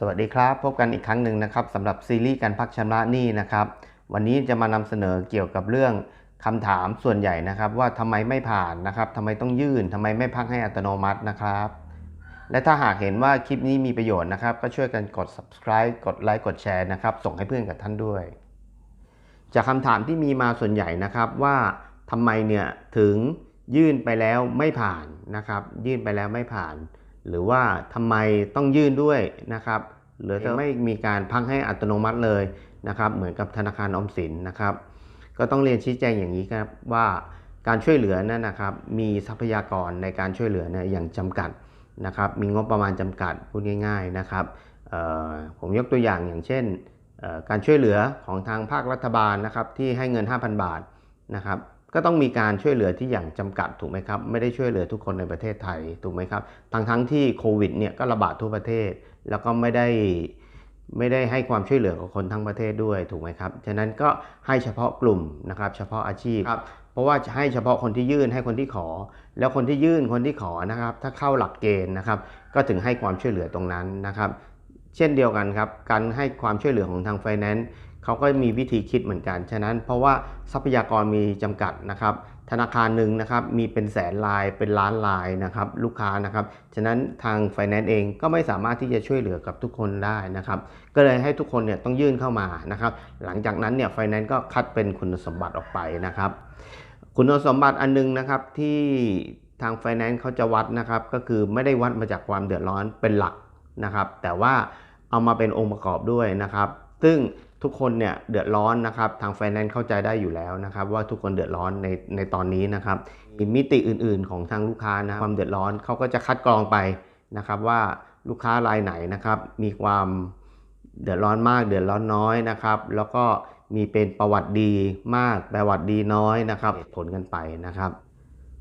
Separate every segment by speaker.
Speaker 1: สวัสดีครับ พบกันอีกครั้งหนึ่งนะครับสำหรับซีรีส์การพักชำระหนี้นะครับ วันนี้จะมานำเสนอเกี่ยวกับเรื่องคำถามส่วนใหญ่นะครับ ว่าทำไมไม่ผ่านนะครับทำไมต้องยื่นทำไมไม่พักให้อัตโนมัตินะครับ และถ้าหากเห็นว่าคลิปนี้มีประโยชน์นะครับ ก็ช่วยกันกด subscribe กดไลค์กดแชร์นะครับ ส่งให้เพื่อนกับท่านด้วย จากคำถามที่มีมาส่วนใหญ่นะครับว่าทำไมเนี่ยถึงยื่นไปแล้วไม่ผ่านนะครับ ยื่นไปแล้วไม่ผ่าน หรือว่าทำไมต้องยื่นด้วยนะครับหรือจะไม่มีการพักให้อัตโนมัติเลยนะครับ เหมือนกับธนาคารออมสินนะครับ ก็ต้องเรียนชี้แจงอย่างนี้ครับว่าการช่วยเหลือนั่นนะครับ มีทรัพยากรในการช่วยเหลือเนี่ยอย่างจำกัดนะครับ มีงบประมาณจำกัดพูดง่าย ๆนะครับเอ่อผมยกตัวอย่างอย่างเช่นเอ่อการช่วยเหลือของทางภาครัฐบาลนะครับที่ให้เงิน 5,000 บาทนะครับ ก็ต้องมีการช่วยเหลือที่อย่างจำกัดถูกไหมครับ ไม่ได้ช่วยเหลือทุกคนในประเทศไทยถูกไหมครับทั้งทั้งที่โควิดเนี่ยก็ระบาดทั่วประเทศ แล้วก็ไม่ได้ไม่ได้ให้ความช่วยเหลือกับคนทั้งประเทศด้วยถูกไหมครับ ฉะนั้นก็ให้เฉพาะกลุ่มนะครับ เฉพาะอาชีพครับเพราะว่าจะให้เฉพาะคนที่ยื่นให้คนที่ขอ แล้วคนที่ยื่นคนที่ขอนะครับ ถ้าเข้าหลักเกณฑ์นะครับ ก็ถึงให้ความช่วยเหลือตรงนั้นนะครับ เช่นเดียวกันครับ การให้ความช่วยเหลือของทางไฟแนนซ์ เขาก็มีวิธีคิดเหมือนกัน ฉะนั้นเพราะว่าทรัพยากรมีจำกัดนะครับ ธนาคารหนึ่งนะครับมีเป็นแสนลายเป็นล้านลายนะครับลูกค้านะครับ ฉะนั้นทางไฟแนนซ์เองก็ไม่สามารถที่จะช่วยเหลือกับทุกคนได้นะครับ ก็เลยให้ทุกคนเนี่ยต้องยื่นเข้ามานะครับ หลังจากนั้นเนี่ยไฟแนนซ์ก็คัดเป็นคุณสมบัติออกไปนะครับ คุณสมบัติอันนึงนะครับที่ทางไฟแนนซ์เขาจะวัดนะครับ ก็คือไม่ได้วัดมาจากความเดือดร้อนเป็นหลักนะครับ แต่ว่าเอามาเป็นองค์ประกอบด้วยนะครับ ซึ่ง ทุกคนเนี่ยเดือดร้อนนะครับทางไฟแนนซ์เข้าใจได้อยู่แล้วนะครับว่าทุกคนเดือดร้อนในในตอนนี้นะครับมีมิติอื่นๆของทางลูกค้านะความเดือดร้อนเขาก็จะคัดกรองไปนะครับว่าลูกค้ารายไหนนะครับมีความเดือดร้อนมากเดือดร้อนน้อยนะครับแล้วก็มีเป็นประวัติดีมากประวัติดีน้อยนะครับผลกันไปนะครับ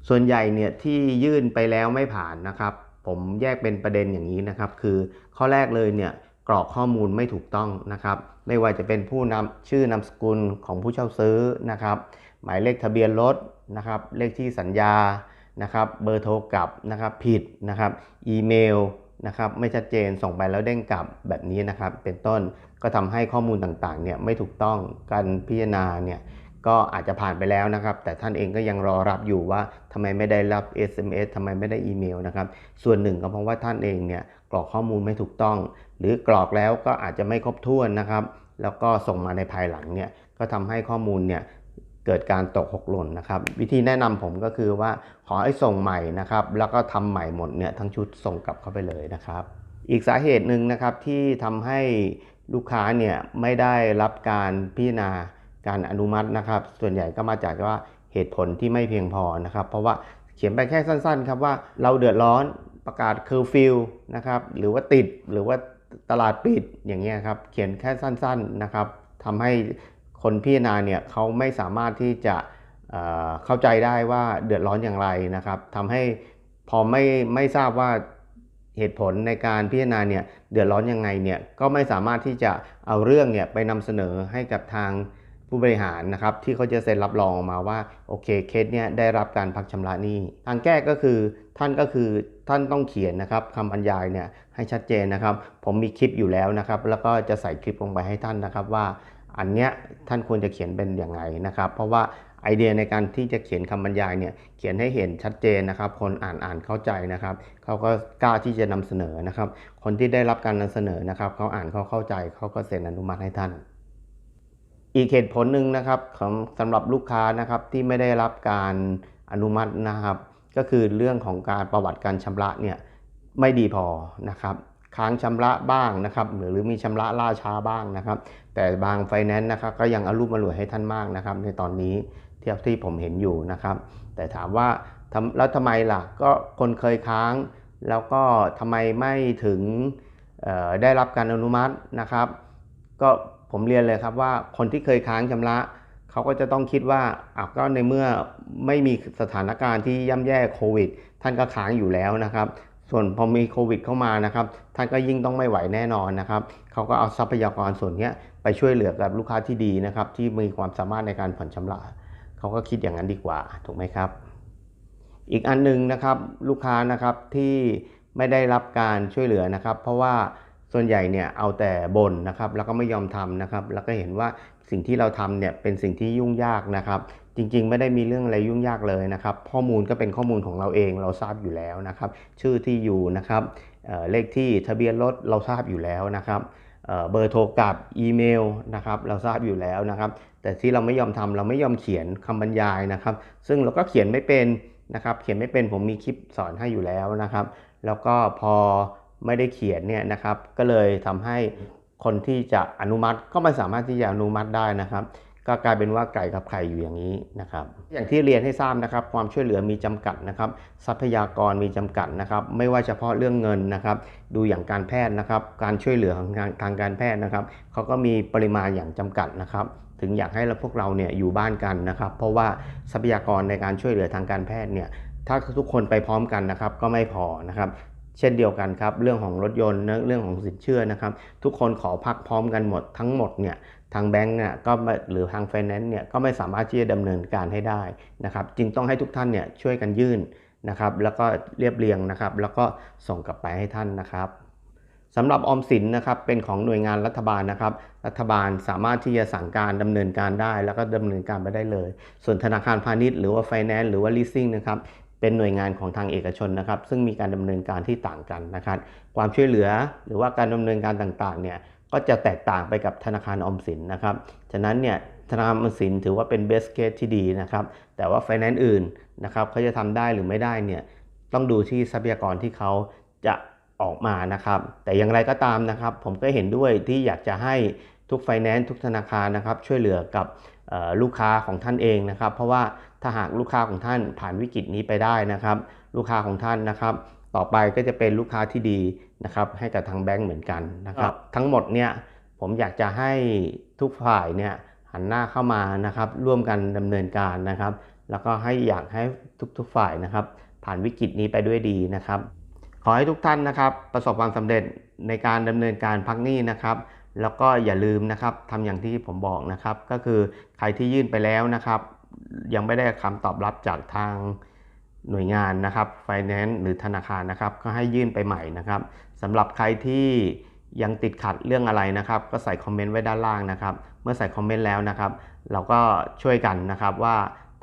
Speaker 1: ส่วนใหญ่เนี่ยที่ยื่นไปแล้วไม่ผ่านนะครับ ผมแยกเป็นประเด็นอย่างนี้นะครับ คือข้อแรกเลยเนี่ย กรอกข้อมูลไม่ถูกต้องนะครับ ไม่ว่าจะเป็นผู้นำชื่อนามสกุลของผู้เช่าซื้อนะครับ หมายเลขทะเบียนรถนะครับ เลขที่สัญญานะครับเบอร์โทรกลับนะครับผิดนะครับอีเมลนะครับไม่ชัดเจนส่งไปแล้วเด้งกลับแบบนี้นะครับ เป็นต้นก็ทำให้ข้อมูลต่างๆเนี่ยไม่ถูกต้องการพิจารณาเนี่ย ก็อาจจะผ่านไปแล้วนะครับ แต่ท่านเองก็ยังรอรับอยู่ว่าทำไมไม่ได้รับ SMS ทำไมไม่ได้อีเมลนะครับ ส่วนหนึ่งก็เพราะว่าท่านเองเนี่ยกรอกข้อมูลไม่ถูกต้อง หรือกรอกแล้วก็อาจจะไม่ครบถ้วนนะครับ แล้วก็ส่งมาในภายหลังเนี่ยก็ทำให้ข้อมูลเนี่ยเกิดการตกหกหล่นนะครับ วิธีแนะนำผมก็คือว่าขอให้ส่งใหม่นะครับ แล้วก็ทำใหม่หมดเนี่ยทั้งชุดส่งกลับเข้าไปเลยนะครับ อีกสาเหตุหนึ่งนะครับที่ทำให้ลูกค้าเนี่ยไม่ได้รับการพิจารณา การอนุมัตินะครับ ส่วนใหญ่ก็มาจากว่าเหตุผลที่ไม่เพียงพอนะครับ เพราะว่าเขียนไปแค่สั้นๆครับว่าเราเดือดร้อนประกาศเคอร์ฟิวนะครับหรือว่าติดหรือว่าตลาดปิดอย่างเงี้ยครับเขียนแค่สั้นๆนะครับทำให้คนพิจารณาเนี่ยเขาไม่สามารถที่จะเเข้าใจได้ว่าเดือดร้อนอย่างไรนะครับทำให้พอไม่ไม่ทราบว่าเหตุผลในการพิจารณาเนี่ยเดือดร้อนยังไงเนี่ยก็ไม่สามารถที่จะเอาเรื่องเนี่ยไปนำเสนอให้กับทาง ผู้บริหารนะครับที่เขาจะเซ็นรับรองออกมาว่าโอเคเคสเนี่ยได้รับการพักชำระหนี้ทางแก้ก็คือท่านก็คือท่านต้องเขียนนะครับคำบรรยายเนี่ยให้ชัดเจนนะครับ ผมมีคลิปอยู่แล้วนะครับ แล้วก็จะใส่คลิปลงไปให้ท่านนะครับว่าอันเนี้ยท่านควรจะเขียนเป็นอย่างไรนะครับ เพราะว่าไอเดียในการที่จะเขียนคำบรรยายเนี่ยเขียนให้เห็นชัดเจนนะครับ คนอ่านอ่านเข้าใจนะครับเขาก็กล้าที่จะนำเสนอนะครับ คนที่ได้รับการนำเสนอนะครับเขาอ่านเขาเข้าใจเขาก็เซ็นอนุมัติให้ท่าน อีกเหตุผลหนึ่งนะครับสำหรับลูกค้านะครับที่ไม่ได้รับการอนุมัตินะครับ ก็คือเรื่องของการประวัติการชำระเนี่ยไม่ดีพอนะครับค้างชำระบ้างนะครับหรือมีชำระล่าช้าบ้างนะครับ แต่บางไฟแนนซ์นะครับก็ยังอารุ่มอร่วยให้ท่านมากนะครับ ในตอนนี้เทียบที่ผมเห็นอยู่นะครับ แต่ถามว่าแล้วทำไมล่ะก็คนเคยค้าง แล้วก็ทำไมไม่ถึงได้รับการอนุมัตินะครับ ก็ ผมเรียนเลยครับว่าคนที่เคยค้างชำระเขาก็จะต้องคิดว่าอะก็ในเมื่อไม่มีสถานการณ์ที่ย่ำแย่โควิด ท่านก็ค้างอยู่แล้วนะครับส่วนพอมีโควิดเข้ามานะครับท่านก็ยิ่งต้องไม่ไหวแน่นอนนะครับเขาก็เอาทรัพยากรส่วนนี้ไปช่วยเหลือกับลูกค้าที่ดีนะครับที่มีความสามารถในการผ่อนชำระเขาก็คิดอย่างนั้นดีกว่าถูกไหมครับ อีกอันหนึงนะครับลูกค้านะครับที่ไม่ได้รับการช่วยเหลือนะครับ เพราะว่า ส่วนใหญ่เนี่ยเอาแต่บ่นนะครับแล้วก็ไม่ยอมทำนะครับ แล้วก็เห็นว่าสิ่งที่เราทำเนี่ยเป็นสิ่งที่ยุ่งยากนะครับ จริงๆ ไม่ได้มีเรื่องอะไรยุ่งยากเลยนะครับ ข้อมูลก็เป็นข้อมูลของเราเองเราทราบอยู่แล้วนะครับ ชื่อที่อยู่นะครับเเลขที่ทะเบียนรถเราทราบอยู่แล้วนะครับเเบอร์โทรกลับอีเมลนะครับเราทราบอยู่แล้วนะครับ แต่ที่เราไม่ยอมทำเราไม่ยอมเขียนคำบรรยายนะครับ ซึ่งเราก็เขียนไม่เป็นนะครับ เขียนไม่เป็นผมมีคลิปสอนให้อยู่แล้วนะครับ แล้วก็พอ ไม่ได้เขียนเนี่ยนะครับก็เลยทำให้คนที่จะอนุมัติก็ไม่สามารถที่จะอนุมัติได้นะครับ ก็กลายเป็นว่าไก่กับไข่อยู่อย่างนี้นะครับ อย่างที่เรียนให้ทราบนะครับ ความช่วยเหลือมีจำกัดนะครับ ทรัพยากรมีจำกัดนะครับ ไม่ว่าเฉพาะเรื่องเงินนะครับ ดูอย่างการแพทย์นะครับ การช่วยเหลือทางทางการแพทย์นะครับเขาก็มีปริมาณอย่างจำกัดนะครับถึงอยากให้เราพวกเราเนี่ยอยู่บ้านกันนะครับ เพราะว่าทรัพยากรในการช่วยเหลือทางการแพทย์เนี่ยถ้าทุกคนไปพร้อมกันนะครับ ก็ไม่พอนะครับ เช่นเดียวกันครับ เรื่องของรถยนต์เรื่องของสินเชื่อนะครับ ทุกคนขอพักพร้อมกันหมดทั้งหมดเนี่ยทางแบงก์เนี่ยก็ไม่หรือทางไฟแนนซ์เนี่ยก็ไม่สามารถที่จะดำเนินการให้ได้นะครับจึงต้องให้ทุกท่านเนี่ยช่วยกันยื่นนะครับ แล้วก็เรียบเรียงนะครับ แล้วก็ส่งกลับไปให้ท่านนะครับสำหรับออมสินนะครับเป็นของหน่วยงานรัฐบาลนะครับ รัฐบาลสามารถที่จะสั่งการดำเนินการได้ แล้วก็ดำเนินการไปได้เลย ส่วนธนาคารพาณิชย์หรือว่าไฟแนนซ์หรือว่า leasing นะครับ เป็นหน่วยงานของทางเอกชนนะครับ ซึ่งมีการดำเนินการที่ต่างกันนะครับ ความช่วยเหลือหรือว่าการดำเนินการต่างๆ เนี่ยก็จะแตกต่างไปกับธนาคารออมสินนะครับ ฉะนั้นเนี่ยธนาคารออมสินถือว่าเป็น best case ที่ดีนะครับ แต่ว่าไฟแนนซ์อื่นนะครับเขาจะทำได้หรือไม่ได้เนี่ยต้องดูที่ทรัพยากรที่เขาจะออกมานะครับ แต่อย่างไรก็ตามนะครับ ผมก็เห็นด้วยที่อยากจะให้ทุกไฟแนนซ์ทุกธนาคารนะครับ ช่วยเหลือกับ ลูกค้าของท่านเองนะครับ เพราะว่าถ้าหากลูกค้าของท่านผ่านวิกฤตนี้ไปได้นะครับ ลูกค้าของท่านนะครับ ต่อไปก็จะเป็นลูกค้าที่ดีนะครับให้กับทางแบงก์เหมือนกันนะครับ ทั้งหมดเนี่ยผมอยากจะให้ทุกฝ่ายเนี่ยหันหน้าเข้ามานะครับ ร่วมกันดำเนินการนะครับ แล้วก็ให้อยากให้ทุกๆฝ่ายนะครับ ผ่านวิกฤตนี้ไปด้วยดีนะครับ ขอให้ทุกท่านนะครับ ประสบความสำเร็จในการดำเนินการพักหนี้นะครับ แล้วก็อย่าลืมนะครับทำอย่างที่ผมบอกนะครับ ก็คือใครที่ยื่นไปแล้วนะครับ ยังไม่ได้คำตอบรับจากทางหน่วยงานนะครับไฟแนนซ์หรือธนาคารนะครับ ก็ให้ยื่นไปใหม่นะครับสำหรับใครที่ยังติดขัดเรื่องอะไรนะครับ ก็ใส่คอมเมนต์ไว้ด้านล่างนะครับ เมื่อใส่คอมเมนต์แล้วนะครับ เราก็ช่วยกันนะครับว่า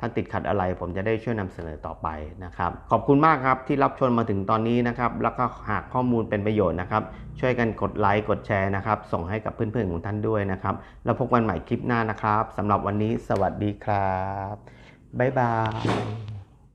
Speaker 1: ท่านติดขัดอะไรผมจะได้ช่วยนำเสนอต่อไปนะครับ ขอบคุณมากครับที่รับชมมาถึงตอนนี้นะครับ แล้วก็หากข้อมูลเป็นประโยชน์นะครับ ช่วยกันกดไลค์กดแชร์นะครับ ส่งให้กับเพื่อนๆของท่านด้วยนะครับ แล้วพบกันใหม่คลิปหน้านะครับสำหรับวันนี้สวัสดีครับบ๊ายบาย